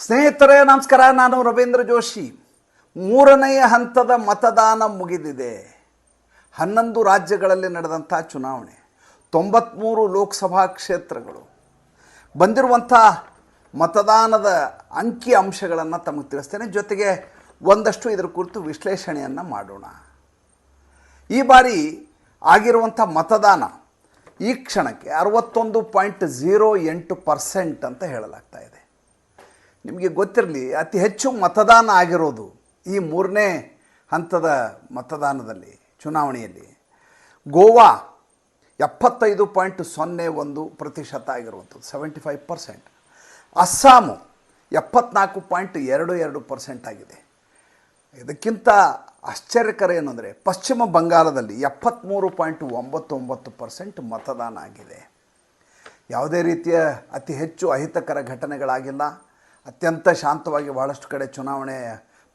ಸ್ನೇಹಿತರೇ, ನಮಸ್ಕಾರ. ನಾನು ರವೀಂದ್ರ ಜೋಶಿ. ಮೂರನೆಯ ಹಂತದ ಮತದಾನ ಮುಗಿದಿದೆ. ಹನ್ನೊಂದು ರಾಜ್ಯಗಳಲ್ಲಿ ನಡೆದಂಥ ಚುನಾವಣೆ ತೊಂಬತ್ತ್ಮೂರು ಲೋಕಸಭಾ ಕ್ಷೇತ್ರಗಳು. ಬಂದಿರುವಂಥ ಮತದಾನದ ಅಂಕಿ ಅಂಶಗಳನ್ನು ತಮಗೆ ತಿಳಿಸ್ತೇನೆ. ಜೊತೆಗೆ ಒಂದಷ್ಟು ಇದರ ಕುರಿತು ವಿಶ್ಲೇಷಣೆಯನ್ನು ಮಾಡೋಣ. ಈ ಬಾರಿ ಆಗಿರುವಂಥ ಮತದಾನ ಈ ಕ್ಷಣಕ್ಕೆ ಅರವತ್ತೊಂದು ಪಾಯಿಂಟ್ ಝೀರೋ ಎಂಟು ಪರ್ಸೆಂಟ್ ಅಂತ ಹೇಳಲಾಗ್ತಾ ನಿಮಗೆ ಗೊತ್ತಿರಲಿ, ಅತಿ ಹೆಚ್ಚು ಮತದಾನ ಆಗಿರೋದು ಈ ಮೂರನೇ ಹಂತದ ಮತದಾನದಲ್ಲಿ, ಚುನಾವಣೆಯಲ್ಲಿ. ಗೋವಾ ಎಪ್ಪತ್ತೈದು ಪಾಯಿಂಟ್ ಸೊನ್ನೆ ಒಂದು ಪ್ರತಿಶತ ಆಗಿರುವಂಥದ್ದು, ಸೆವೆಂಟಿ ಫೈವ್ ಪರ್ಸೆಂಟ್. ಅಸ್ಸಾಮು ಎಪ್ಪತ್ನಾಲ್ಕು ಪಾಯಿಂಟ್ ಎರಡು ಎರಡು ಪರ್ಸೆಂಟ್ ಆಗಿದೆ. ಇದಕ್ಕಿಂತ ಆಶ್ಚರ್ಯಕರ ಏನು ಅಂದರೆ ಪಶ್ಚಿಮ ಬಂಗಾಳದಲ್ಲಿ ಎಪ್ಪತ್ತ್ಮೂರು ಪಾಯಿಂಟ್ ಒಂಬತ್ತು ಒಂಬತ್ತು ಪರ್ಸೆಂಟ್ ಮತದಾನ ಆಗಿದೆ. ಯಾವುದೇ ರೀತಿಯ ಅತಿ ಹೆಚ್ಚು ಅಹಿತಕರ ಘಟನೆಗಳಾಗಿಲ್ಲ. ಅತ್ಯಂತ ಶಾಂತವಾಗಿ ಬಹಳಷ್ಟು ಕಡೆ ಚುನಾವಣೆ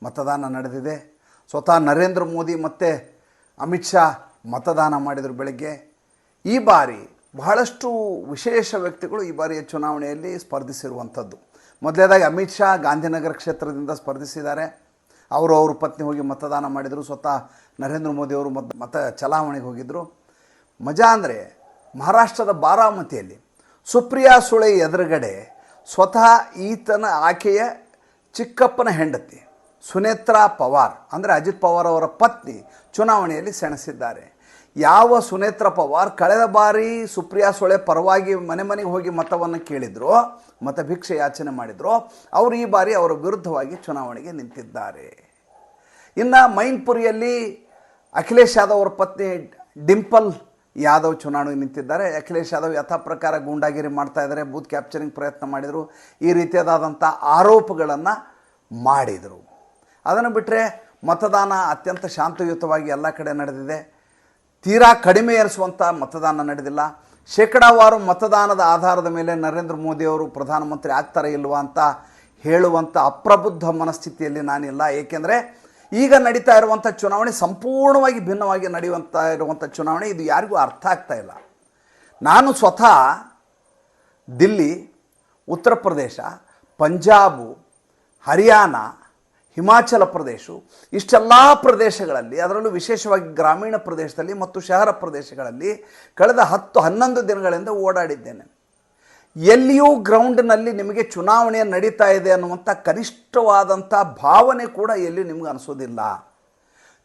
ಮತದಾನ ನಡೆದಿದೆ. ಸ್ವತಃ ನರೇಂದ್ರ ಮೋದಿ ಮತ್ತು ಅಮಿತ್ ಶಾ ಮತದಾನ ಮಾಡಿದರು ಬೆಳಗ್ಗೆ. ಈ ಬಾರಿ ಬಹಳಷ್ಟು ವಿಶೇಷ ವ್ಯಕ್ತಿಗಳು ಈ ಬಾರಿಯ ಚುನಾವಣೆಯಲ್ಲಿ ಸ್ಪರ್ಧಿಸಿರುವಂಥದ್ದು. ಮೊದಲೇದಾಗಿ ಅಮಿತ್ ಶಾ ಗಾಂಧಿನಗರ ಕ್ಷೇತ್ರದಿಂದ ಸ್ಪರ್ಧಿಸಿದ್ದಾರೆ. ಅವರು ಅವ್ರ ಪತ್ನಿ ಹೋಗಿ ಮತದಾನ ಮಾಡಿದರು. ಸ್ವತಃ ನರೇಂದ್ರ ಮೋದಿಯವರು ಮತ ಮತ ಚಲಾವಣೆಗೆ ಹೋಗಿದ್ದರು ಮಜಾ ಅಂದರೆ ಮಹಾರಾಷ್ಟ್ರದ ಬಾರಾಮತಿಯಲ್ಲಿ ಸುಪ್ರಿಯಾ ಸುಳೆ ಎದುರುಗಡೆ ಸ್ವತಃ ಈತನ ಆಕೆಯ ಚಿಕ್ಕಪ್ಪನ ಹೆಂಡತಿ ಸುನೇತ್ರಾ ಪವಾರ್, ಅಂದರೆ ಅಜಿತ್ ಪವಾರ್ ಅವರ ಪತ್ನಿ, ಚುನಾವಣೆಯಲ್ಲಿ ಸೆಣಸಿದ್ದಾರೆ. ಯಾವ ಸುನೇತ್ರ ಪವಾರ್ ಕಳೆದ ಬಾರಿ ಸುಪ್ರಿಯಾ ಸೊಳೆ ಪರವಾಗಿ ಮನೆ ಮನೆಗೆ ಹೋಗಿ ಮತವನ್ನು ಕೇಳಿದ್ರು ಮತ ಭಿಕ್ಷೆ ಯಾಚನೆ ಮಾಡಿದ್ರು, ಅವರು ಈ ಬಾರಿ ಅವರ ವಿರುದ್ಧವಾಗಿ ಚುನಾವಣೆಗೆ ನಿಂತಿದ್ದಾರೆ. ಇನ್ನು ಮೈನ್ಪುರಿಯಲ್ಲಿ ಅಖಿಲೇಶ್ ಯಾದವ್ ಅವರ ಪತ್ನಿ ಡಿಂಪಲ್ ಯಾದವ್ ಚುನಾವಣೆಗೆ ನಿಂತಿದ್ದಾರೆ. ಅಖಿಲೇಶ್ ಯಾದವ್ ಯಥಾ ಪ್ರಕಾರ ಗೂಂಡಾಗಿರಿ ಮಾಡ್ತಾ ಇದ್ದಾರೆ. ಬೂತ್ ಕ್ಯಾಪ್ಚರಿಂಗ್ ಪ್ರಯತ್ನ ಮಾಡಿದರು. ಈ ರೀತಿಯಾದಂಥ ಆರೋಪಗಳನ್ನು ಮಾಡಿದರು. ಅದನ್ನು ಬಿಟ್ಟರೆ ಮತದಾನ ಅತ್ಯಂತ ಶಾಂತಯುತವಾಗಿ ಎಲ್ಲ ಕಡೆ ನಡೆದಿದೆ. ತೀರಾ ಕಡಿಮೆ ಏರಿಸುವಂಥ ಮತದಾನ ನಡೆದಿಲ್ಲ. ಶೇಕಡಾವಾರು ಮತದಾನದ ಆಧಾರದ ಮೇಲೆ ನರೇಂದ್ರ ಮೋದಿಯವರು ಪ್ರಧಾನಮಂತ್ರಿ ಆಗ್ತಾರೆ ಇಲ್ವಾ ಅಂತ ಹೇಳುವಂಥ ಅಪ್ರಬುದ್ಧ ಮನಸ್ಥಿತಿಯಲ್ಲಿ ನಾನಿಲ್ಲ. ಏಕೆಂದರೆ ಈಗ ನಡೀತಾ ಇರುವಂಥ ಚುನಾವಣೆ ಸಂಪೂರ್ಣವಾಗಿ ಭಿನ್ನವಾಗಿ ನಡೆಯುವಂಥ ಇರುವಂಥ ಚುನಾವಣೆ, ಇದು ಯಾರಿಗೂ ಅರ್ಥ ಆಗ್ತಾ ಇಲ್ಲ. ನಾನು ಸ್ವತಃ ದಿಲ್ಲಿ, ಉತ್ತರ ಪ್ರದೇಶ, ಪಂಜಾಬು, ಹರಿಯಾಣ, ಹಿಮಾಚಲ ಪ್ರದೇಶ, ಇಷ್ಟೆಲ್ಲ ಪ್ರದೇಶಗಳಲ್ಲಿ, ಅದರಲ್ಲೂ ವಿಶೇಷವಾಗಿ ಗ್ರಾಮೀಣ ಪ್ರದೇಶದಲ್ಲಿ ಮತ್ತು ಶಹರ ಪ್ರದೇಶಗಳಲ್ಲಿ, ಕಳೆದ ಹತ್ತು ಹನ್ನೊಂದು ದಿನಗಳಿಂದ ಓಡಾಡಿದ್ದೇನೆ. ಎಲ್ಲಿಯೂ ಗ್ರೌಂಡ್ನಲ್ಲಿ ನಿಮಗೆ ಚುನಾವಣೆ ನಡೀತಾ ಇದೆ ಅನ್ನುವಂಥ ಕನಿಷ್ಠವಾದಂಥ ಭಾವನೆ ಕೂಡ ಎಲ್ಲಿ ನಿಮ್ಗೆ ಅನಿಸೋದಿಲ್ಲ.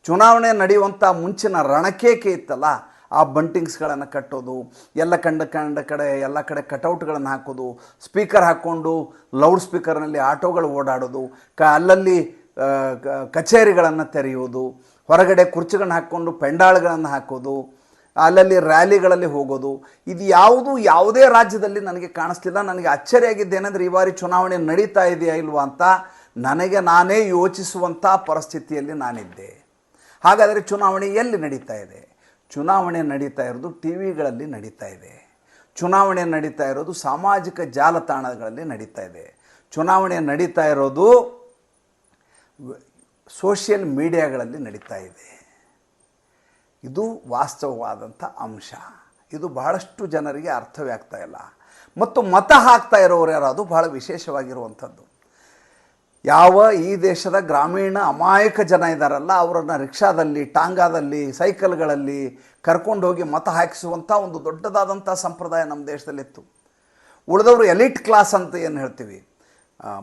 ಚುನಾವಣೆ ನಡೆಯುವಂಥ ಮುಂಚಿನ ರಣಕೇಕೆ ಇತ್ತಲ್ಲ, ಆ ಬಂಟಿಂಗ್ಸ್ಗಳನ್ನು ಕಟ್ಟೋದು, ಎಲ್ಲ ಕಂಡ ಕಂಡ ಕಡೆ, ಎಲ್ಲ ಕಡೆ ಕಟೌಟ್ಗಳನ್ನು ಹಾಕೋದು ಸ್ಪೀಕರ್ ಹಾಕ್ಕೊಂಡು ಲೌಡ್ ಸ್ಪೀಕರ್ನಲ್ಲಿ ಆಟೋಗಳು ಓಡಾಡೋದು, ಕ, ಅಲ್ಲಲ್ಲಿ ಕಚೇರಿಗಳನ್ನು ತೆರೆಯುವುದು, ಹೊರಗಡೆ ಕುರ್ಚಿಗಳನ್ನ ಹಾಕ್ಕೊಂಡು ಪೆಂಡಾಳ್ಗಳನ್ನು ಹಾಕೋದು ಅಲ್ಲಲ್ಲಿ ರ್ಯಾಲಿಗಳಲ್ಲಿ ಹೋಗೋದು, ಇದು ಯಾವುದು ಯಾವುದೇ ರಾಜ್ಯದಲ್ಲಿ ನನಗೆ ಕಾಣಿಸ್ತಿಲ್ಲ ನನಗೆ ಅಚ್ಚರಿಯಾಗಿದ್ದೇನೆಂದರೆ ಈ ಬಾರಿ ಚುನಾವಣೆ ನಡೀತಾ ಇದೆಯಾ ಇಲ್ವಾ ಅಂತ ನನಗೆ ನಾನೇ ಯೋಚಿಸುವಂಥ ಪರಿಸ್ಥಿತಿಯಲ್ಲಿ ನಾನಿದ್ದೆ. ಹಾಗಾದರೆ ಚುನಾವಣೆ ಎಲ್ಲಿ ನಡೀತಾ ಇದೆ? ಚುನಾವಣೆ ನಡೀತಾ ಇರೋದು ಟಿ ವಿಗಳಲ್ಲಿ ನಡೀತಾ ಇದೆ. ಚುನಾವಣೆ ನಡೀತಾ ಇರೋದು ಸಾಮಾಜಿಕ ಜಾಲತಾಣಗಳಲ್ಲಿ ನಡೀತಾ ಇದೆ. ಚುನಾವಣೆ ನಡೀತಾ ಇರೋದು ಸೋಷಿಯಲ್ ಮೀಡಿಯಾಗಳಲ್ಲಿ ನಡೀತಾ ಇದೆ. ಇದು ವಾಸ್ತವವಾದಂಥ ಅಂಶ. ಇದು ಬಹಳಷ್ಟು ಜನರಿಗೆ ಅರ್ಥವೇ ಆಗ್ತಾ ಇಲ್ಲ. ಮತ್ತು ಮತ ಹಾಕ್ತಾ ಇರೋರು ಯಾರು? ಅದು ಬಹಳ ವಿಶೇಷವಾಗಿರುವಂಥದ್ದು. ಯಾವ ಈ ದೇಶದ ಗ್ರಾಮೀಣ ಅಮಾಯಕ ಜನ ಇದ್ದಾರಲ್ಲ ಅವರನ್ನು ರಿಕ್ಷಾದಲ್ಲಿ, ಟಾಂಗಾದಲ್ಲಿ, ಸೈಕಲ್ಗಳಲ್ಲಿ ಕರ್ಕೊಂಡು ಹೋಗಿ ಮತ ಹಾಕಿಸುವಂಥ ಒಂದು ದೊಡ್ಡದಾದಂಥ ಸಂಪ್ರದಾಯ ನಮ್ಮ ದೇಶದಲ್ಲಿತ್ತು. ಉಳಿದವರು ಎಲಿಟ್ ಕ್ಲಾಸ್ ಅಂತ ಏನು ಹೇಳ್ತೀವಿ?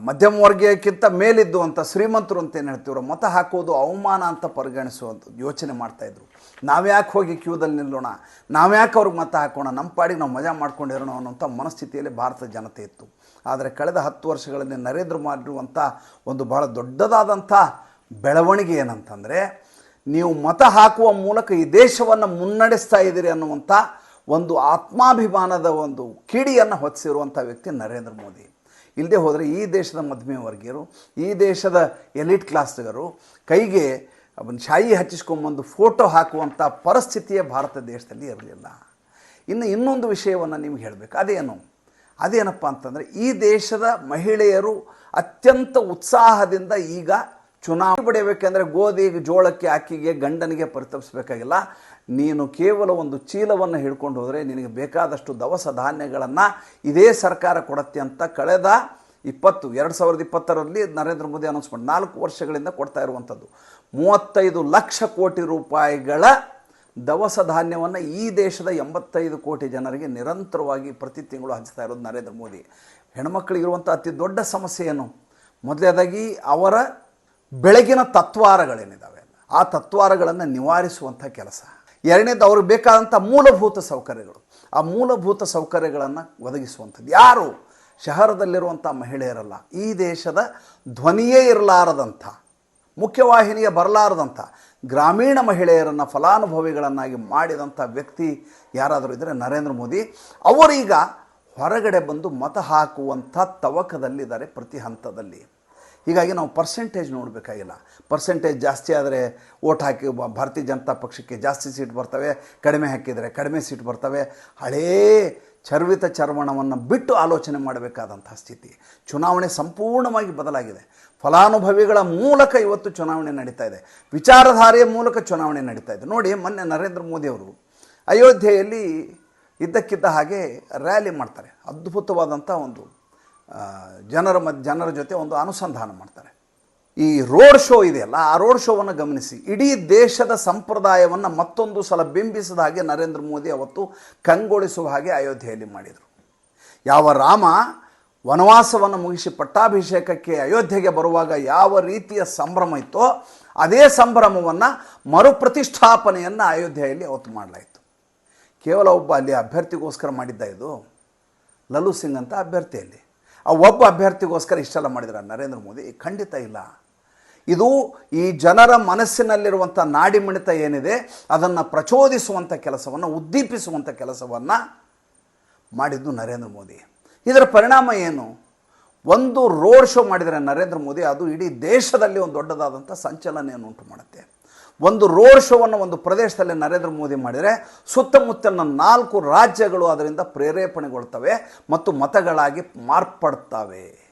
ಮಧ್ಯಮ ವರ್ಗಕ್ಕಿಂತ ಮೇಲಿದ್ದು ಅಂತ ಶ್ರೀಮಂತರು ಅಂತ ಏನು ಹೇಳ್ತೀವ್ರು, ಮತ ಹಾಕೋದು ಅವಮಾನ ಅಂತ ಪರಿಗಣಿಸುವಂಥದ್ದು ಯೋಚನೆ ಮಾಡ್ತಾಯಿದ್ರು ನಾವ್ಯಾಕೆ ಹೋಗಿ ಕ್ಯೂದಲ್ಲಿ ನಿಲ್ಲೋಣ? ನಾವ್ಯಾಕೆ ಅವ್ರಿಗೆ ಮತ ಹಾಕೋಣ? ನಮ್ಮ ಪಾಡಿಗೆ ನಾವು ಮಜಾ ಮಾಡ್ಕೊಂಡಿರೋಣ ಅನ್ನೋಂಥ ಮನಸ್ಥಿತಿಯಲ್ಲಿ ಭಾರತದ ಜನತೆ ಇತ್ತು. ಆದರೆ ಕಳೆದ ಹತ್ತು ವರ್ಷಗಳಲ್ಲಿ ನರೇಂದ್ರ ಮಾಡಿರುವಂಥ ಒಂದು ಬಹಳ ದೊಡ್ಡದಾದಂಥ ಬೆಳವಣಿಗೆ ಏನಂತಂದರೆ, ನೀವು ಮತ ಹಾಕುವ ಮೂಲಕ ಈ ದೇಶವನ್ನು ಮುನ್ನಡೆಸ್ತಾ ಇದ್ದೀರಿ ಅನ್ನುವಂಥ ಒಂದು ಆತ್ಮಾಭಿಮಾನದ ಒಂದು ಕಿಡಿಯನ್ನು ಹೊತ್ತಿಸಿರುವಂಥ ವ್ಯಕ್ತಿ ನರೇಂದ್ರ ಮೋದಿ. ಇಲ್ಲದೆ ಹೋದರೆ ಈ ದೇಶದ ಮಧ್ಯಮ ವರ್ಗೀಯರು, ಈ ದೇಶದ ಎಲಿಟ್ ಕ್ಲಾಸ್ಗರು ಕೈಗೆ ಒಂದು ಶಾಯಿ ಹಚ್ಚಿಸ್ಕೊಂಬಂದು ಫೋಟೋ ಹಾಕುವಂಥ ಪರಿಸ್ಥಿತಿಯೇ ಭಾರತ ದೇಶದಲ್ಲಿ ಇರಲಿಲ್ಲ. ಇನ್ನು ಇನ್ನೊಂದು ವಿಷಯವನ್ನು ನಿಮ್ಗೆ ಹೇಳಬೇಕು. ಅದೇನು? ಅದೇನಪ್ಪ ಅಂತಂದರೆ ಈ ದೇಶದ ಮಹಿಳೆಯರು ಅತ್ಯಂತ ಉತ್ಸಾಹದಿಂದ ಈಗ ಚುನಾವಣೆ ಪಡೆಯಬೇಕೆಂದರೆ ಗೋಧಿ ಜೋಳಕ್ಕೆ ಅಕ್ಕಿಗೆ ಗಂಡನಿಗೆ ಪರಿತಪಿಸಬೇಕಾಗಿಲ್ಲ. ನೀನು ಕೇವಲ ಒಂದು ಚೀಲವನ್ನು ಹಿಡ್ಕೊಂಡು ಹೋದರೆ ನಿನಗೆ ಬೇಕಾದಷ್ಟು ದವಸ ಧಾನ್ಯಗಳನ್ನು ಇದೇ ಸರ್ಕಾರ ಕೊಡತ್ತೆ ಅಂತ ಕಳೆದ ಇಪ್ಪತ್ತು, ಎರಡು ಸಾವಿರದ ಇಪ್ಪತ್ತರಲ್ಲಿ ನರೇಂದ್ರ ಮೋದಿ ಅನೌನ್ಸ್ ಮಾಡಿ, ನಾಲ್ಕು ವರ್ಷಗಳಿಂದ ಕೊಡ್ತಾ ಇರುವಂಥದ್ದು. ಮೂವತ್ತೈದು ಲಕ್ಷ ಕೋಟಿ ರೂಪಾಯಿಗಳ ದವಸ ಧಾನ್ಯವನ್ನು ಈ ದೇಶದ ಎಂಬತ್ತೈದು ಕೋಟಿ ಜನರಿಗೆ ನಿರಂತರವಾಗಿ ಪ್ರತಿ ತಿಂಗಳು ಹಂಚ್ತಾ ಇರೋದು ನರೇಂದ್ರ ಮೋದಿ. ಹೆಣ್ಮಕ್ಳಿಗಿರುವಂಥ ಅತಿ ದೊಡ್ಡ ಸಮಸ್ಯೆ ಏನು? ಮೊದಲನೇದಾಗಿ ಅವರ ಬೆಳಗಿನ ತತ್ವಾರಗಳೇನಿದ್ದಾವೆ ಆ ತತ್ವಾರಗಳನ್ನು ನಿವಾರಿಸುವಂಥ ಕೆಲಸ. ಎರಡನೇದು ಅವ್ರಿಗೆ ಬೇಕಾದಂಥ ಮೂಲಭೂತ ಸೌಕರ್ಯಗಳು. ಆ ಮೂಲಭೂತ ಸೌಕರ್ಯಗಳನ್ನು ಒದಗಿಸುವಂಥದ್ದು. ಯಾರು? ಶಹರದಲ್ಲಿರುವಂಥ ಮಹಿಳೆಯರಲ್ಲ. ಈ ದೇಶದ ಧ್ವನಿಯೇ ಇರಲಾರದಂಥ ಮುಖ್ಯವಾಹಿನಿಗೆ ಬರಲಾರದಂಥ, ಗ್ರಾಮೀಣ ಮಹಿಳೆಯರನ್ನು ಫಲಾನುಭವಿಗಳನ್ನಾಗಿ ಮಾಡಿದಂಥ ವ್ಯಕ್ತಿ ಯಾರಾದರೂ ಇದ್ದರೆ ನರೇಂದ್ರ ಮೋದಿ. ಅವರೀಗ ಹೊರಗಡೆ ಬಂದು ಮತ ಹಾಕುವಂಥ ತವಕದಲ್ಲಿದ್ದಾರೆ ಪ್ರತಿ ಹಂತದಲ್ಲಿ. ಹೀಗಾಗಿ ನಾವು ಪರ್ಸೆಂಟೇಜ್ ನೋಡಬೇಕಾಗಿಲ್ಲ. ಪರ್ಸೆಂಟೇಜ್ ಜಾಸ್ತಿ ಆದರೆ ಓಟ್ ಹಾಕಿ ಭಾರತೀಯ ಜನತಾ ಪಕ್ಷಕ್ಕೆ ಜಾಸ್ತಿ ಸೀಟ್ ಬರ್ತವೆ, ಕಡಿಮೆ ಹಾಕಿದರೆ ಕಡಿಮೆ ಸೀಟ್ ಬರ್ತವೆ. ಹಳೇ ಚರ್ವಿತ ಚರ್ವಣವನ್ನು ಬಿಟ್ಟು ಆಲೋಚನೆ ಮಾಡಬೇಕಾದಂಥ ಸ್ಥಿತಿ. ಚುನಾವಣೆ ಸಂಪೂರ್ಣವಾಗಿ ಬದಲಾಗಿದೆ. ಫಲಾನುಭವಿಗಳ ಮೂಲಕ ಇವತ್ತು ಚುನಾವಣೆ ನಡೀತಾ ಇದೆ. ವಿಚಾರಧಾರೆಯ ಮೂಲಕ ಚುನಾವಣೆ ನಡೀತಾ ಇದೆ. ನೋಡಿ, ಮೊನ್ನೆ ನರೇಂದ್ರ ಮೋದಿಯವರು ಅಯೋಧ್ಯೆಯಲ್ಲಿ ಇದ್ದಕ್ಕಿದ್ದ ಹಾಗೆ ರ್ಯಾಲಿ ಮಾಡ್ತಾರೆ. ಅದ್ಭುತವಾದಂಥ ಒಂದು ಜನರ ಮ ಜನರ ಜೊತೆ ಒಂದು ಅನುಸಂಧಾನ ಮಾಡ್ತಾರೆ. ಈ ರೋಡ್ ಶೋ ಇದೆಯಲ್ಲ, ಆ ರೋಡ್ ಶೋವನ್ನು ಗಮನಿಸಿ. ಇಡೀ ದೇಶದ ಸಂಪ್ರದಾಯವನ್ನು ಮತ್ತೊಂದು ಸಲ ಬಿಂಬಿಸಿದ ಹಾಗೆ ನರೇಂದ್ರ ಮೋದಿ ಅವತ್ತು ಕಂಗೊಳಿಸುವ ಹಾಗೆ ಅಯೋಧ್ಯೆಯಲ್ಲಿ ಮಾಡಿದರು. ಯಾವ ರಾಮ ವನವಾಸವನ್ನು ಮುಗಿಸಿ ಪಟ್ಟಾಭಿಷೇಕಕ್ಕೆ ಅಯೋಧ್ಯೆಗೆ ಬರುವಾಗ ಯಾವ ರೀತಿಯ ಸಂಭ್ರಮ ಇತ್ತೋ, ಅದೇ ಸಂಭ್ರಮವನ್ನು ಮರುಪ್ರತಿಷ್ಠಾಪನೆಯನ್ನು ಅಯೋಧ್ಯೆಯಲ್ಲಿ ಅವತ್ತು ಮಾಡಲಾಯಿತು. ಕೇವಲ ಒಬ್ಬ ಅಲ್ಲಿ ಅಭ್ಯರ್ಥಿಗೋಸ್ಕರ ಮಾಡಿದ್ದ ಇದು ಲಲು ಸಿಂಗ್ ಅಂತ ಅಭ್ಯರ್ಥಿಯಲ್ಲಿ. ಆ ಒಬ್ಬ ಅಭ್ಯರ್ಥಿಗೋಸ್ಕರ ಇಷ್ಟೆಲ್ಲ ಮಾಡಿದ್ರ. ನರೇಂದ್ರ ಮೋದಿ ಖಂಡಿತ ಇಲ್ಲ. ಇದು ಈ ಜನರ ಮನಸ್ಸಿನಲ್ಲಿರುವಂಥ ನಾಡಿಮಿಡಿತ ಏನಿದೆ, ಅದನ್ನು ಪ್ರಚೋದಿಸುವಂಥ ಕೆಲಸವನ್ನು, ಉದ್ದೀಪಿಸುವಂಥ ಕೆಲಸವನ್ನು ಮಾಡಿದ್ದು ನರೇಂದ್ರ ಮೋದಿ. ಇದರ ಪರಿಣಾಮ ಏನು? ಒಂದು ರೋಡ್ ಶೋ ಮಾಡಿದರೆ ನರೇಂದ್ರ ಮೋದಿ, ಅದು ಇಡೀ ದೇಶದಲ್ಲಿ ಒಂದು ದೊಡ್ಡದಾದಂಥ ಸಂಚಲನೆಯನ್ನು ಉಂಟು ಮಾಡುತ್ತೆ. ಒಂದು ರೋಡ್ ಶೋವನ್ನು ಒಂದು ಪ್ರದೇಶದಲ್ಲಿ ನರೇಂದ್ರ ಮೋದಿ ಮಾಡಿದರೆ ಸುತ್ತಮುತ್ತಲಿನ ನಾಲ್ಕು ರಾಜ್ಯಗಳು ಅದರಿಂದ ಪ್ರೇರೇಪಣೆಗೊಳ್ತವೆ ಮತ್ತು ಮತಗಳಾಗಿ ಮಾರ್ಪಡ್ತವೆ.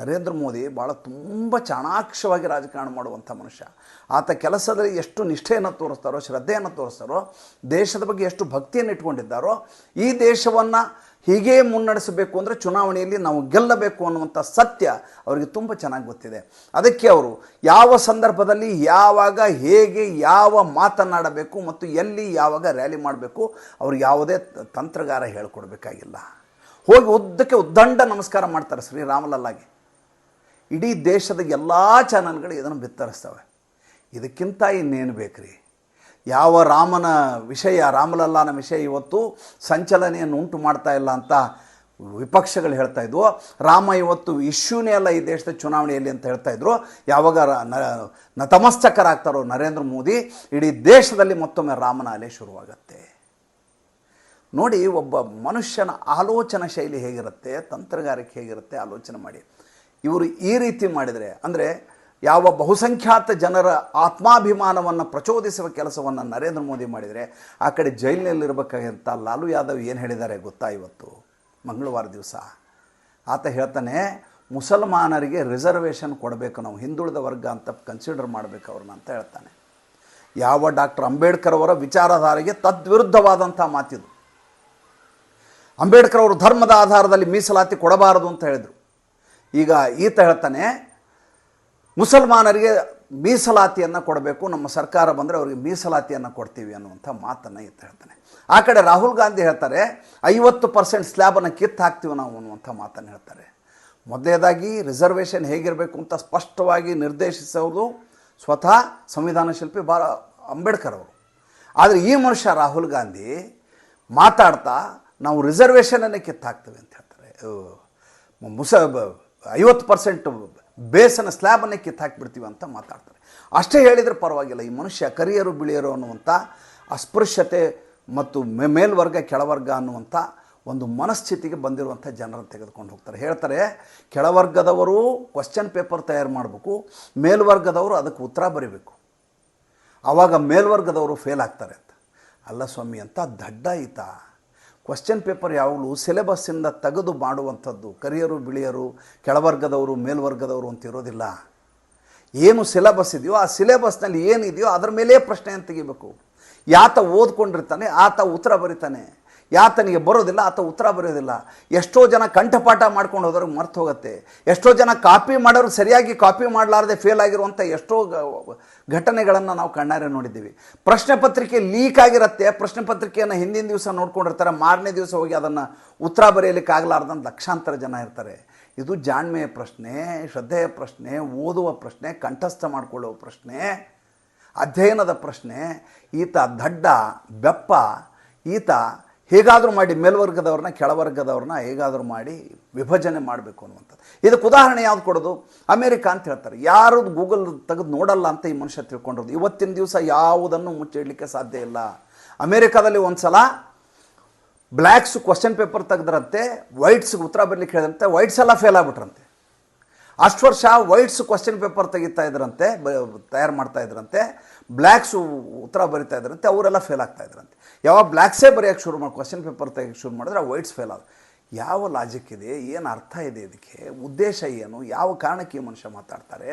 ನರೇಂದ್ರ ಮೋದಿ ಭಾಳ ತುಂಬ ಚಾಣಾಕ್ಷವಾಗಿ ರಾಜಕಾರಣ ಮಾಡುವಂಥ ಮನುಷ್ಯ. ಆತ ಕೆಲಸದಲ್ಲಿ ಎಷ್ಟು ನಿಷ್ಠೆಯನ್ನು ತೋರಿಸ್ತಾರೋ, ಶ್ರದ್ಧೆಯನ್ನು ತೋರಿಸ್ತಾರೋ, ದೇಶದ ಬಗ್ಗೆ ಎಷ್ಟು ಭಕ್ತಿಯನ್ನು ಇಟ್ಕೊಂಡಿದ್ದಾರೋ, ಈ ದೇಶವನ್ನು ಹೀಗೇ ಮುನ್ನಡೆಸಬೇಕು ಅಂದರೆ ಚುನಾವಣೆಯಲ್ಲಿ ನಾವು ಗೆಲ್ಲಬೇಕು ಅನ್ನುವಂಥ ಸತ್ಯ ಅವರಿಗೆ ತುಂಬ ಚೆನ್ನಾಗಿ ಗೊತ್ತಿದೆ. ಅದಕ್ಕೆ ಅವರು ಯಾವ ಸಂದರ್ಭದಲ್ಲಿ ಯಾವಾಗ, ಹೇಗೆ, ಯಾವ ಮಾತನಾಡಬೇಕು ಮತ್ತು ಎಲ್ಲಿ ಯಾವಾಗ ರ್ಯಾಲಿ ಮಾಡಬೇಕು ಅವರು ಯಾವುದೇ ತಂತ್ರಗಾರ ಹೇಳ್ಕೊಡ್ಬೇಕಾಗಿಲ್ಲ. ಹೋಗಿ ಉದ್ದಕ್ಕೆ ಉದ್ದಂಡ ನಮಸ್ಕಾರ ಮಾಡ್ತಾರೆ ಶ್ರೀರಾಮಲಲ್ಲಾಗಿ ಇಡೀ ದೇಶದ ಎಲ್ಲ ಚಾನಲ್ಗಳು ಇದನ್ನು ಬಿತ್ತರಿಸ್ತವೆ. ಇದಕ್ಕಿಂತ ಇನ್ನೇನು ಬೇಕ್ರಿ? ಯಾವ ರಾಮನ ವಿಷಯ, ರಾಮಲಲ್ಲಾನ ವಿಷಯ ಇವತ್ತು ಸಂಚಲನೆಯನ್ನು ಉಂಟು ಮಾಡ್ತಾ ಇಲ್ಲ ಅಂತ ವಿಪಕ್ಷಗಳು ಹೇಳ್ತಾ ಇದ್ವು. ರಾಮ ಇವತ್ತು ಇಶ್ಯೂನೇ ಅಲ್ಲ ಈ ದೇಶದ ಚುನಾವಣೆಯಲ್ಲಿ ಅಂತ ಹೇಳ್ತಾ ಇದ್ರು. ಯಾವಾಗ ನತಮಸ್ತಕರಾಗ್ತಾರೋ ನರೇಂದ್ರ ಮೋದಿ, ಇಡೀ ದೇಶದಲ್ಲಿ ಮತ್ತೊಮ್ಮೆ ರಾಮನ ಅಲೆ ಶುರುವಾಗತ್ತೆ. ನೋಡಿ, ಒಬ್ಬ ಮನುಷ್ಯನ ಆಲೋಚನಾ ಶೈಲಿ ಹೇಗಿರುತ್ತೆ, ತಂತ್ರಗಾರಿಕೆ ಹೇಗಿರುತ್ತೆ, ಆಲೋಚನೆ ಮಾಡಿ. ಇವರು ಈ ರೀತಿ ಮಾಡಿದರೆ, ಅಂದರೆ ಯಾವ ಬಹುಸಂಖ್ಯಾತ ಜನರ ಆತ್ಮಾಭಿಮಾನವನ್ನು ಪ್ರಚೋದಿಸುವ ಕೆಲಸವನ್ನು ನರೇಂದ್ರ ಮೋದಿ ಮಾಡಿದರೆ ಆ ಕಡೆ ಜೈಲಿನಲ್ಲಿರಬೇಕಾಗಿಂತ ಲಾಲು ಯಾದವ್ ಏನು ಹೇಳಿದ್ದಾರೆ ಗೊತ್ತಾ ಇವತ್ತು? ಮಂಗಳವಾರ ದಿವಸ. ಆತ ಹೇಳ್ತಾನೆ, ಮುಸಲ್ಮಾನರಿಗೆ ರಿಸರ್ವೇಷನ್ ಕೊಡಬೇಕು ನಾವು, ಹಿಂದುಳಿದ ವರ್ಗ ಅಂತ ಕನ್ಸಿಡರ್ ಮಾಡಬೇಕು ಅವ್ರನ್ನ ಅಂತ ಹೇಳ್ತಾನೆ. ಯಾವ ಡಾಕ್ಟರ್ ಅಂಬೇಡ್ಕರ್ ಅವರ ವಿಚಾರಧಾರೆಗೆ ತದ್ವಿರುದ್ಧವಾದಂಥ ಮಾತಿದು. ಅಂಬೇಡ್ಕರ್ ಅವರು ಧರ್ಮದ ಆಧಾರದಲ್ಲಿ ಮೀಸಲಾತಿ ಕೊಡಬಾರದು ಅಂತ ಹೇಳಿದರು. ಈಗ ಈತ ಹೇಳ್ತಾನೆ ಮುಸಲ್ಮಾನರಿಗೆ ಮೀಸಲಾತಿಯನ್ನು ಕೊಡಬೇಕು, ನಮ್ಮ ಸರ್ಕಾರ ಬಂದರೆ ಅವರಿಗೆ ಮೀಸಲಾತಿಯನ್ನು ಕೊಡ್ತೀವಿ ಅನ್ನುವಂಥ ಮಾತನ್ನು ಎತ್ತ ಹೇಳ್ತಾನೆ. ಆ ಕಡೆ ರಾಹುಲ್ ಗಾಂಧಿ ಹೇಳ್ತಾರೆ, ಐವತ್ತು ಪರ್ಸೆಂಟ್ ಸ್ಲ್ಯಾಬನ್ನು ಕಿತ್ತು ಹಾಕ್ತೀವಿ ನಾವು ಅನ್ನುವಂಥ ಮಾತನ್ನು ಹೇಳ್ತಾರೆ. ಮೊದಲನೇದಾಗಿ ರಿಸರ್ವೇಷನ್ ಹೇಗಿರಬೇಕು ಅಂತ ಸ್ಪಷ್ಟವಾಗಿ ನಿರ್ದೇಶಿಸೋದು ಸ್ವತಃ ಸಂವಿಧಾನ ಶಿಲ್ಪಿ ಬಾ ಅಂಬೇಡ್ಕರ್ ಅವರು. ಆದರೆ ಈ ಮನುಷ್ಯ ರಾಹುಲ್ ಗಾಂಧಿ ಮಾತಾಡ್ತಾ ನಾವು ರಿಸರ್ವೇಷನನ್ನೇ ಕಿತ್ತು ಹಾಕ್ತೀವಿ ಅಂತ ಹೇಳ್ತಾರೆ. ಮುಸ, ಐವತ್ತು ಪರ್ಸೆಂಟ್ ಬೇಸನ ಸ್ಲ್ಯಾಬನ್ನೇ ಕಿತ್ತು ಹಾಕಿಬಿಡ್ತೀವಿ ಅಂತ ಮಾತಾಡ್ತಾರೆ. ಅಷ್ಟೇ ಹೇಳಿದರೆ ಪರವಾಗಿಲ್ಲ. ಈ ಮನುಷ್ಯ ಕರಿಯರು, ಬಿಳಿಯರು ಅನ್ನುವಂಥ ಅಸ್ಪೃಶ್ಯತೆ ಮತ್ತು ಮೇ ಮೇಲ್ವರ್ಗ, ಕೆಳವರ್ಗ ಅನ್ನುವಂಥ ಒಂದು ಮನಸ್ಥಿತಿಗೆ ಬಂದಿರುವಂಥ ಜನರನ್ನು ತೆಗೆದುಕೊಂಡು ಹೋಗ್ತಾರೆ. ಹೇಳ್ತಾರೆ, ಕೆಳವರ್ಗದವರು ಕ್ವಶನ್ ಪೇಪರ್ ತಯಾರು ಮಾಡಬೇಕು, ಮೇಲ್ವರ್ಗದವರು ಅದಕ್ಕೆ ಉತ್ತರ ಬರೀಬೇಕು. ಆವಾಗ ಮೇಲ್ವರ್ಗದವರು ಫೇಲ್ ಆಗ್ತಾರೆ ಅಂತ. ಅಲ್ಲ ಸ್ವಾಮಿ ಅಂತ ದಡ್ಡ ಈತ ಕ್ವಶನ್ ಪೇಪರ್ ಯಾವಾಗಲೂ ಸಿಲೆಬಸ್ಸಿಂದ ತೆಗೆದು ಮಾಡುವಂಥದ್ದು, ಕರಿಯರು, ಬಿಳಿಯರು, ಕೆಳವರ್ಗದವರು, ಮೇಲ್ವರ್ಗದವರು ಅಂತ ಇರೋದಿಲ್ಲ. ಏನು ಸಿಲೆಬಸ್ ಇದೆಯೋ ಆ ಸಿಲೆಬಸ್ನಲ್ಲಿ ಏನಿದೆಯೋ ಅದರ ಮೇಲೇ ಪ್ರಶ್ನೆಯನ್ನು ತೆಗಿಬೇಕು. ಯಾತ ಓದ್ಕೊಂಡಿರ್ತಾನೆ, ಆತ ಉತ್ತರ ಬರಿತಾನೆ. ಯಾತನಿಗೆ ಬರೋದಿಲ್ಲ ಆತ ಉತ್ತರ ಬರೆಯೋದಿಲ್ಲ ಎಷ್ಟೋ ಜನ ಕಂಠಪಾಠ ಮಾಡ್ಕೊಂಡು ಹೋದವ್ರಿಗೆ ಮರ್ತು ಹೋಗುತ್ತೆ. ಎಷ್ಟೋ ಜನ ಕಾಪಿ ಮಾಡೋರು ಸರಿಯಾಗಿ ಕಾಪಿ ಮಾಡಲಾರದೆ ಫೇಲ್ ಆಗಿರುವಂಥ ಎಷ್ಟೋ ಘಟನೆಗಳನ್ನು ನಾವು ಕಣ್ಣಾರೆ ನೋಡಿದ್ದೀವಿ. ಪ್ರಶ್ನೆ ಪತ್ರಿಕೆ ಲೀಕ್ ಆಗಿರುತ್ತೆ. ಪ್ರಶ್ನೆ ಪತ್ರಿಕೆಯನ್ನು ಹಿಂದಿನ ದಿವಸ ನೋಡ್ಕೊಂಡಿರ್ತಾರೆ. ಮಾರನೇ ದಿವಸ ಹೋಗಿ ಅದನ್ನು ಉತ್ತರ ಬರೆಯಲಿಕ್ಕೆ ಲಕ್ಷಾಂತರ ಜನ ಇರ್ತಾರೆ. ಇದು ಜಾಣ್ಮೆಯ ಪ್ರಶ್ನೆ, ಶ್ರದ್ಧೆಯ ಪ್ರಶ್ನೆ, ಓದುವ ಪ್ರಶ್ನೆ, ಕಂಠಸ್ಥ ಮಾಡಿಕೊಳ್ಳುವ ಪ್ರಶ್ನೆ, ಅಧ್ಯಯನದ ಪ್ರಶ್ನೆ. ಈತ ದಡ್ಡ, ಬೆಪ್ಪ, ಈತ ಹೇಗಾದರೂ ಮಾಡಿ ಮೇಲ್ವರ್ಗದವ್ರನ್ನ, ಕೆಳವರ್ಗದವ್ರನ್ನ ಹೇಗಾದರೂ ಮಾಡಿ ವಿಭಜನೆ ಮಾಡಬೇಕು ಅನ್ನುವಂಥದ್ದು. ಇದಕ್ಕೆ ಉದಾಹರಣೆ ಯಾವ್ದು ಕೊಡೋದು? ಅಮೇರಿಕ ಅಂತ ಹೇಳ್ತಾರೆ. ಯಾರು ಗೂಗಲ್ ತೆಗೆದು ನೋಡಲ್ಲ ಅಂತ ಈ ಮನುಷ್ಯ ತಿಳ್ಕೊಂಡಿರೋದು. ಇವತ್ತಿನ ದಿವಸ ಯಾವುದನ್ನು ಮುಚ್ಚಿಡಲಿಕ್ಕೆ ಸಾಧ್ಯ ಇಲ್ಲ. ಅಮೇರಿಕಾದಲ್ಲಿ ಒಂದು ಸಲ ಬ್ಲ್ಯಾಕ್ಸ್ ಕ್ವಶನ್ ಪೇಪರ್ ತೆಗೆದ್ರಂತೆ, ವೈಟ್ಸ್ಗೆ ಉತ್ತರ ಬರಲಿಕ್ಕೆ ಹೇಳಿದಂತೆ, ವೈಟ್ಸ್ ಎಲ್ಲ ಫೇಲ್ ಆಗ್ಬಿಟ್ರಂತೆ. ಅಷ್ಟು ವರ್ಷ ವೈಟ್ಸ್ ಕ್ವಶನ್ ಪೇಪರ್ ತೆಗಿತಾ ಇದ್ರಂತೆ ತಯಾರು ಮಾಡ್ತಾ ಇದ್ರಂತೆ, ಬ್ಲ್ಯಾಕ್ಸು ಉತ್ತರ ಬರಿತಾ ಇದ್ರಂತೆ, ಅವರೆಲ್ಲ ಫೇಲ್ ಆಗ್ತಾ ಇದ್ರಂತೆ. ಯಾವಾಗ ಬ್ಲ್ಯಾಕ್ಸೇ ಬರೆಯೋಕೆ ಶುರು ಮಾಡಿ, ಕ್ವಶನ್ ಪೇಪರ್ ತೆಗಿಯೋಕ್ಕೆ ಶುರು ಮಾಡಿದ್ರೆ ಆ ವೈಟ್ಸ್ ಫೇಲ್ ಆದ. ಯಾವ ಲಾಜಿಕ್ ಇದೆ, ಏನು ಅರ್ಥ ಇದೆ ಇದಕ್ಕೆ? ಉದ್ದೇಶ ಏನು? ಯಾವ ಕಾರಣಕ್ಕೆ ಈ ಮನುಷ್ಯ ಮಾತಾಡ್ತಾರೆ?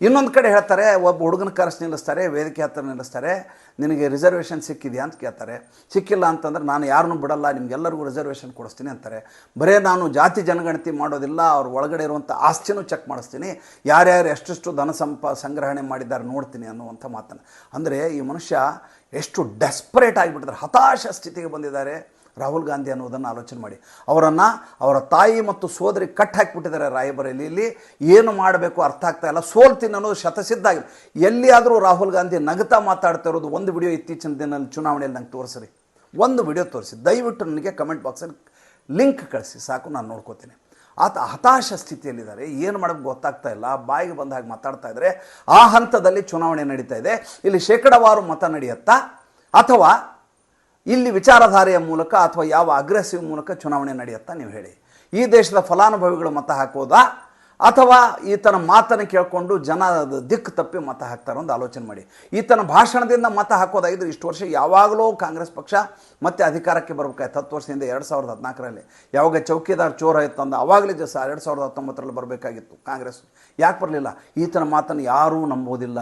ಇನ್ನೊಂದು ಕಡೆ ಹೇಳ್ತಾರೆ, ಒಬ್ಬ ಹುಡುಗನ ಕರೆಸಿ ನಿಲ್ಲಿಸ್ತಾರೆ, ವೇದಿಕೆ ಹತ್ರ ನಿಲ್ಲಿಸ್ತಾರೆ ನಿನಗೆ ರಿಸರ್ವೇಷನ್ ಸಿಕ್ಕಿದೆಯಾ ಅಂತ ಕೇಳ್ತಾರೆ. ಸಿಕ್ಕಿಲ್ಲ ಅಂತಂದ್ರೆ ನಾನು ಯಾರನ್ನು ಬಿಡಲ್ಲ, ನಿಮಗೆಲ್ಲರಿಗೂ ರಿಸರ್ವೇಷನ್ ಕೊಡಿಸ್ತೀನಿ ಅಂತಾರೆ. ಬರೇ ನಾನು ಜಾತಿ ಜನಗಣತಿ ಮಾಡೋದಿಲ್ಲ, ಅವ್ರ ಒಳಗಡೆ ಇರುವಂಥ ಆಸ್ತಿನೂ ಚೆಕ್ ಮಾಡಿಸ್ತೀನಿ. ಯಾರ್ಯಾರು ಎಷ್ಟೆಷ್ಟು ಧನ ಸಂಪ, ಸಂಗ್ರಹಣೆ ಮಾಡಿದ್ದಾರೆ ನೋಡ್ತೀನಿ ಅನ್ನುವಂಥ ಮಾತನ್ನು. ಅಂದರೆ ಈ ಮನುಷ್ಯ ಎಷ್ಟು ಡೆಸ್ಪರೇಟ್ ಆಗಿಬಿಟ್ಟಿದ್ದಾರೆ ಹತಾಶ ಸ್ಥಿತಿಗೆ ಬಂದಿದ್ದಾರೆ. ರಾಹುಲ್ ಗಾಂಧಿ ಅನ್ನೋದನ್ನು ಆಲೋಚನೆ ಮಾಡಿ. ಅವರನ್ನು ಅವರ ತಾಯಿ ಮತ್ತು ಸೋದರಿ ಕಟ್ ಹಾಕಿಬಿಟ್ಟಿದ್ದಾರೆ ರಾಯಬರೇಲಿಯಲ್ಲಿ ಏನು ಮಾಡಬೇಕು ಅರ್ಥ ಆಗ್ತಾ ಇಲ್ಲ. ಸೋಲ್ತೀನಿ ಅನ್ನೋದು ಶತಸಿದ್ಧ ಎಲ್ಲಿಯಾದರೂ ರಾಹುಲ್ ಗಾಂಧಿ ನಗತಾ ಮಾತಾಡ್ತಾ ಇರೋದು ಒಂದು ವಿಡಿಯೋ ಇತ್ತೀಚಿನ ದಿನ ಚುನಾವಣೆಯಲ್ಲಿ ನಂಗೆ ತೋರಿಸ್ರಿ. ಒಂದು ವಿಡಿಯೋ ತೋರಿಸಿ. ದಯವಿಟ್ಟು ನನಗೆ ಕಮೆಂಟ್ ಬಾಕ್ಸಲ್ಲಿ ಲಿಂಕ್ ಕಳಿಸಿ. ಸಾಕು, ನಾನು ನೋಡ್ಕೋತೀನಿ. ಆತ ಹತಾಶ ಸ್ಥಿತಿಯಲ್ಲಿದ್ದಾರೆ. ಏನು ಮಾಡೋಕ್ಕೆ ಗೊತ್ತಾಗ್ತಾ ಇಲ್ಲ. ಬಾಯಿಗೆ ಬಂದ ಹಾಗೆ ಮಾತಾಡ್ತಾ ಇದ್ದಾರೆ ಆ ಹಂತದಲ್ಲಿ ಚುನಾವಣೆ ನಡೀತಾ ಇದೆ. ಇಲ್ಲಿ ಶೇಕಡಾವಾರು ಮತ ನಡೆಯುತ್ತಾ ಅಥವಾ ಇಲ್ಲಿ ವಿಚಾರಧಾರೆಯ ಮೂಲಕ ಅಥವಾ ಯಾವ ಅಗ್ರೆಸಿವ್ ಮೂಲಕ ಚುನಾವಣೆ ನಡೆಯುತ್ತಾ ನೀವು ಹೇಳಿ. ಈ ದೇಶದ ಫಲಾನುಭವಿಗಳು ಮತ ಹಾಕೋದಾ ಅಥವಾ ಈತನ ಮಾತನ್ನು ಕೇಳಿಕೊಂಡು ಜನ ದಿಕ್ಕು ತಪ್ಪಿ ಮತ ಹಾಕ್ತಾರೆ ಒಂದು ಆಲೋಚನೆ ಮಾಡಿ. ಈತನ ಭಾಷಣದಿಂದ ಮತ ಹಾಕೋದಾಗಿದ್ದರೆ ಇಷ್ಟು ವರ್ಷ ಯಾವಾಗಲೂ ಕಾಂಗ್ರೆಸ್ ಪಕ್ಷ ಮತ್ತೆ ಅಧಿಕಾರಕ್ಕೆ ಬರಬೇಕಾಯ್ತು. ಹತ್ತು ವರ್ಷದಿಂದ ಎರಡು ಸಾವಿರದ ಹದಿನಾಲ್ಕರಲ್ಲಿ. ಯಾವಾಗ ಚೌಕಿದಾರ್ ಚೋರ ಆಯಿತು ಅಂದ ಆವಾಗಲೇ ಜಸ ಎರಡು ಸಾವಿರದ ಹತ್ತೊಂಬತ್ತರಲ್ಲಿ ಬರಬೇಕಾಗಿತ್ತು ಕಾಂಗ್ರೆಸ್. ಯಾಕೆ ಬರಲಿಲ್ಲ? ಈತನ ಮಾತನ್ನು ಯಾರೂ ನಂಬೋದಿಲ್ಲ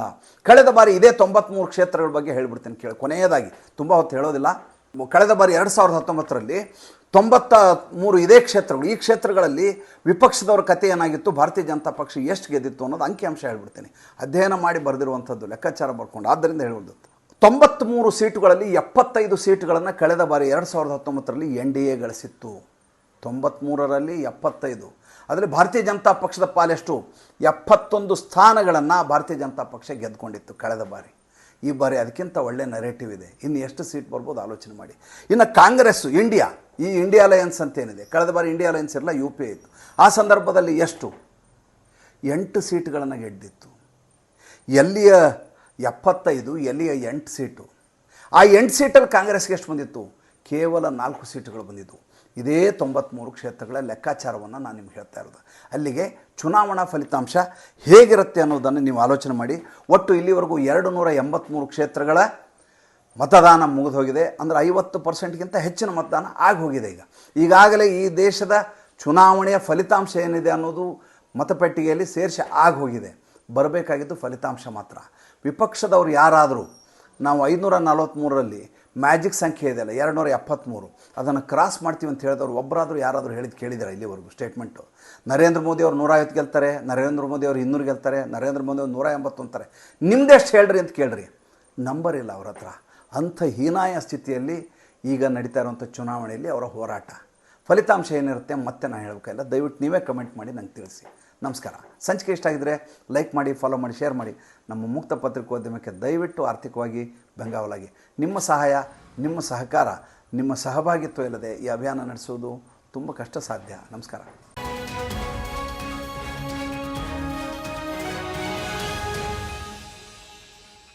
ಕಳೆದ ಬಾರಿ ಇದೇ ತೊಂಬತ್ತ್ಮೂರು ಕ್ಷೇತ್ರಗಳ ಬಗ್ಗೆ ಹೇಳಿಬಿಡ್ತೀನಿ ಕೇಳಿ. ಕೊನೆಯದಾಗಿ, ತುಂಬ ಹೊತ್ತು ಹೇಳೋದಿಲ್ಲ. ಕಳೆದ ಬಾರಿ ಎರಡು ಸಾವಿರದ ಹತ್ತೊಂಬತ್ತರಲ್ಲಿ ತೊಂಬತ್ತ ಮೂರು ಇದೇ ಕ್ಷೇತ್ರಗಳು, ಈ ಕ್ಷೇತ್ರಗಳಲ್ಲಿ ವಿಪಕ್ಷದವರ ಕತೆ ಏನಾಗಿತ್ತು, ಭಾರತೀಯ ಜನತಾ ಪಕ್ಷ ಎಷ್ಟು ಗೆದ್ದಿತ್ತು ಅನ್ನೋದು ಅಂಕಿಅಂಶ ಹೇಳ್ಬಿಡ್ತೀನಿ. ಅಧ್ಯಯನ ಮಾಡಿ ಬರೆದಿರುವಂಥದ್ದು, ಲೆಕ್ಕಾಚಾರ ಬರ್ಕೊಂಡು ಆದ್ದರಿಂದ ಹೇಳ್ಬೋದು ತೊಂಬತ್ತ್ಮೂರು ಸೀಟುಗಳಲ್ಲಿ ಎಪ್ಪತ್ತೈದು ಸೀಟುಗಳನ್ನು ಕಳೆದ ಬಾರಿ ಎರಡು ಸಾವಿರದ ಹತ್ತೊಂಬತ್ತರಲ್ಲಿ ಎನ್ ಡಿ ಎ ಗಳಿಸಿತ್ತು. ತೊಂಬತ್ತ್ಮೂರರಲ್ಲಿ ಎಪ್ಪತ್ತೈದು. ಅದರಲ್ಲಿ ಭಾರತೀಯ ಜನತಾ ಪಕ್ಷದ ಪಾಲೆಷ್ಟು ಎಪ್ಪತ್ತೊಂದು ಸ್ಥಾನಗಳನ್ನು ಭಾರತೀಯ ಜನತಾ ಪಕ್ಷ ಗೆದ್ದುಕೊಂಡಿತ್ತು ಕಳೆದ ಬಾರಿ. ಈ ಬಾರಿ ಅದಕ್ಕಿಂತ ಒಳ್ಳೆ ನರೇಟಿವ್ ಇದೆ. ಇನ್ನು ಎಷ್ಟು ಸೀಟ್ ಬರ್ಬೋದು ಆಲೋಚನೆ ಮಾಡಿ. ಇನ್ನು ಕಾಂಗ್ರೆಸ್ಸು ಇಂಡಿಯಾ ಈ ಇಂಡಿಯಾ ಅಲಯನ್ಸ್ ಅಂತ ಏನಿದೆ ಕಳೆದ ಬಾರಿ ಇಂಡಿಯಾ ಅಲಯನ್ಸ್ ಇರಲ್ಲ ಯು ಪಿ ಇತ್ತು. ಆ ಸಂದರ್ಭದಲ್ಲಿ ಎಷ್ಟು? ಎಂಟು ಸೀಟ್ಗಳನ್ನು ಗೆದ್ದಿತ್ತು. ಎಲ್ಲಿಯ ಎಪ್ಪತ್ತೈದು, ಎಲ್ಲಿಯ ಎಂಟು ಸೀಟು ಆ ಎಂಟು ಸೀಟಲ್ಲಿ ಕಾಂಗ್ರೆಸ್ಗೆ ಎಷ್ಟು ಬಂದಿತ್ತು? ಕೇವಲ ನಾಲ್ಕು ಸೀಟುಗಳು ಬಂದಿದ್ದು ಇದೇ ತೊಂಬತ್ತ್ಮೂರು ಕ್ಷೇತ್ರಗಳ ಲೆಕ್ಕಾಚಾರವನ್ನು ನಾನು ನಿಮ್ಗೆ ಹೇಳ್ತಾ ಇರೋದು. ಅಲ್ಲಿಗೆ ಚುನಾವಣಾ ಫಲಿತಾಂಶ ಹೇಗಿರುತ್ತೆ ಅನ್ನೋದನ್ನು ನೀವು ಆಲೋಚನೆ ಮಾಡಿ. ಒಟ್ಟು ಇಲ್ಲಿವರೆಗೂ ಎರಡು ನೂರ ಎಂಬತ್ತ್ಮೂರು ಕ್ಷೇತ್ರಗಳ ಮತದಾನ ಮುಗಿದು ಹೋಗಿದೆ ಅಂದರೆ ಐವತ್ತು ಪರ್ಸೆಂಟ್ಗಿಂತ ಹೆಚ್ಚಿನ ಮತದಾನ ಆಗಿ ಹೋಗಿದೆ ಈಗ. ಈಗಾಗಲೇ ಈ ದೇಶದ ಚುನಾವಣೆಯ ಫಲಿತಾಂಶ ಏನಿದೆ ಅನ್ನೋದು ಮತಪೆಟ್ಟಿಗೆಯಲ್ಲಿ ಸೇರಿಸಿ ಆಗಿ ಹೋಗಿದೆ ಬರಬೇಕಾಗಿದ್ದು ಫಲಿತಾಂಶ ಮಾತ್ರ. ವಿಪಕ್ಷದವ್ರು ಯಾರಾದರೂ ನಾವು ಐದುನೂರ ನಲವತ್ತ್ಮೂರರಲ್ಲಿ ಮ್ಯಾಜಿಕ್ ಸಂಖ್ಯೆ ಇದೆಯಲ್ಲ ಎರಡು ನೂರ ಎಪ್ಪತ್ತ್ಮೂರು ಅದನ್ನು ಕ್ರಾಸ್ ಮಾಡ್ತೀವಿ ಅಂತ ಹೇಳಿದವರು ಒಬ್ಬರಾದರೂ ಯಾರಾದರೂ ಹೇಳಿದ್ದು ಕೇಳಿದ್ದಾರೆ ಇಲ್ಲಿವರೆಗೂ ಸ್ಟೇಟ್ಮೆಂಟು ನರೇಂದ್ರ ಮೋದಿ ಅವರು ನೂರೈವತ್ತು ಗೆಲ್ತಾರೆ, ನರೇಂದ್ರ ಮೋದಿ ಅವರು ಇನ್ನೂರು ಗೆಲ್ತಾರೆ, ನರೇಂದ್ರ ಮೋದಿ ಅವರು ನೂರ ಎಂಬತ್ತು ಅಂತಾರೆ ನಿಮ್ದೆಷ್ಟು ಹೇಳ್ರಿ ಅಂತ ಕೇಳ್ರಿ. ನಂಬರ್ ಇಲ್ಲ ಅವ್ರ ಹತ್ರ. ಅಂಥ ಹೀನಾಯ ಸ್ಥಿತಿಯಲ್ಲಿ ಈಗ ನಡೀತಾ ಇರುವಂಥ ಚುನಾವಣೆಯಲ್ಲಿ ಅವರ ಹೋರಾಟ. ಫಲಿತಾಂಶ ಏನಿರುತ್ತೆ ಮತ್ತೆ ನಾನು ಹೇಳಬೇಕಿಲ್ಲ ದಯವಿಟ್ಟು ನೀವೇ ಕಮೆಂಟ್ ಮಾಡಿ ನಂಗೆ ತಿಳಿಸಿ. ನಮಸ್ಕಾರ. ಸಂಚಿಕೆ ಇಷ್ಟ ಆಗಿದ್ದರೆ ಲೈಕ್ ಮಾಡಿ ಫಾಲೋ ಮಾಡಿ ಶೇರ್ ಮಾಡಿ. ನಮ್ಮ ಮುಕ್ತ ಪತ್ರಿಕೋದ್ಯಮಕ್ಕೆ ದಯವಿಟ್ಟು ಆರ್ಥಿಕವಾಗಿ ಬೆಂಗಾವಲಾಗಿ. ನಿಮ್ಮ ಸಹಾಯ, ನಿಮ್ಮ ಸಹಕಾರ, ನಿಮ್ಮ ಸಹಭಾಗಿತ್ವ ಇಲ್ಲದೆ ಈ ಅಭಿಯಾನ ನಡೆಸುವುದು ತುಂಬ ಕಷ್ಟ ಸಾಧ್ಯ ನಮಸ್ಕಾರ.